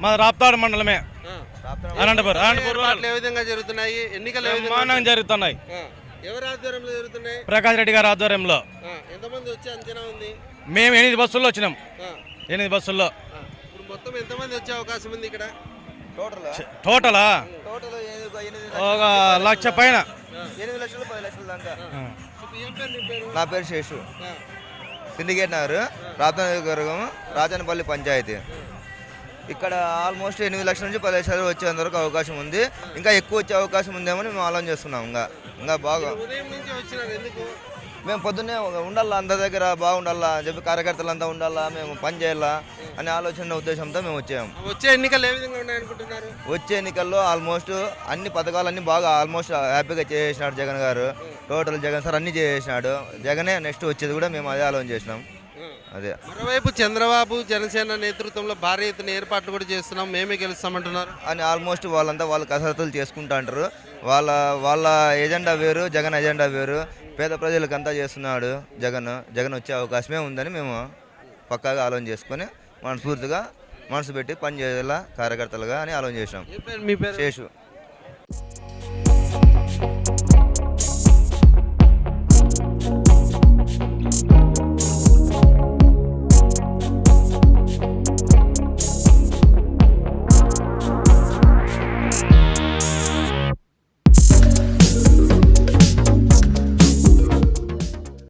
మా రాప్తాడు మండలమే. అనంతపురం. అనంతపురం ఏర్పాట్లు ఏ విధంగా జరుగుతున్నాయి? ఎన్నికలు ఏ విధంగా బ్రహ్మాండంగా జరుగుతున్నాయి? ఆ. ఎవరి ఆధ్వర్యంలో జరుగుతున్నాయి? ప్రకాష్ రెడ్డి గారి ఆధ్వర్యంలో. ఆ. ఎంతమంది వచ్చే అంచనా ఉంది? మేము ఎనిమిది బస్సుల్లో వచ్చినాం. ఆ. ఎనిమిది బస్సుల్లో. ఆ. ఇప్పుడు మొత్తం ఎంతమంది వచ్చే అవకాశం ఉంది ఇక్కడ? టోటల్? టోటలా? టోటల్ ఎనిమిది ఒక లక్ష పైన. ఎనిమిది లక్షలు పది లక్షల దాకా. ఆ. ఇప్పుడు ఏం పేరు నీ పేరు? నా పేరు శేషు. ఆ. సిండికేట్ నగర్ రాజనగరం రాజనపల్లి పంచాయతీ. ఇక్కడ ఆల్మోస్ట్ ఎనిమిది లక్షల నుంచి పది లక్షలు వచ్చేంత వరకు అవకాశం ఉంది. ఇంకా ఎక్కువ వచ్చే అవకాశం ఉందేమని మేము ఆలోచన చేస్తున్నాం ఇంకా. ఇంకా బాగా. మేము పొద్దున్నే ఉండాలా అందరి దగ్గర బాగుండాలా అని చెప్పి కార్యకర్తలంతా ఉండాలా మేము పని చేయాలా అనే ఆలోచన ఉద్దేశంతో మేము వచ్చాము. వచ్చే ఎన్నికలు ఏ విధంగా ఉన్నాయనుకుంటున్నారు వచ్చే ఎన్నికల్లో ఆల్మోస్ట్ అన్ని పథకాలన్నీ బాగా ఆల్మోస్ట్ హ్యాపీగా చేసేసినాడు జగన్ గారు. టోటల్ జగన్ సార్ అన్ని చేసేసినాడు జగనే నెక్స్ట్ వచ్చేది కూడా మేము అదే ఆలోచన చేసినాం. అదే. మరోవైపు చంద్రబాబు జనసేన నేతృత్వంలో భారీ ఎత్తున ఏర్పాట్లు కూడా చేస్తున్నాం. మేమే గెలుస్తామంటున్నారు. అని ఆల్మోస్ట్ వాళ్ళంతా వాళ్ళ కసరత్తులు చేసుకుంటా అంటారు. వాళ్ళ వాళ్ళ ఎజెండా వేరు జగన్ ఎజెండా వేరు. పేద ప్రజలకంతా చేస్తున్నాడు జగన్. జగన్ వచ్చే అవకాశమే ఉందని మేము పక్కాగా ఆలోచన చేసుకొని మనస్ఫూర్తిగా మనసు పెట్టి పనిచేసేలా కార్యకర్తలుగా అని ఆలోచన చేసినాం. మీ పేరు? శేషు.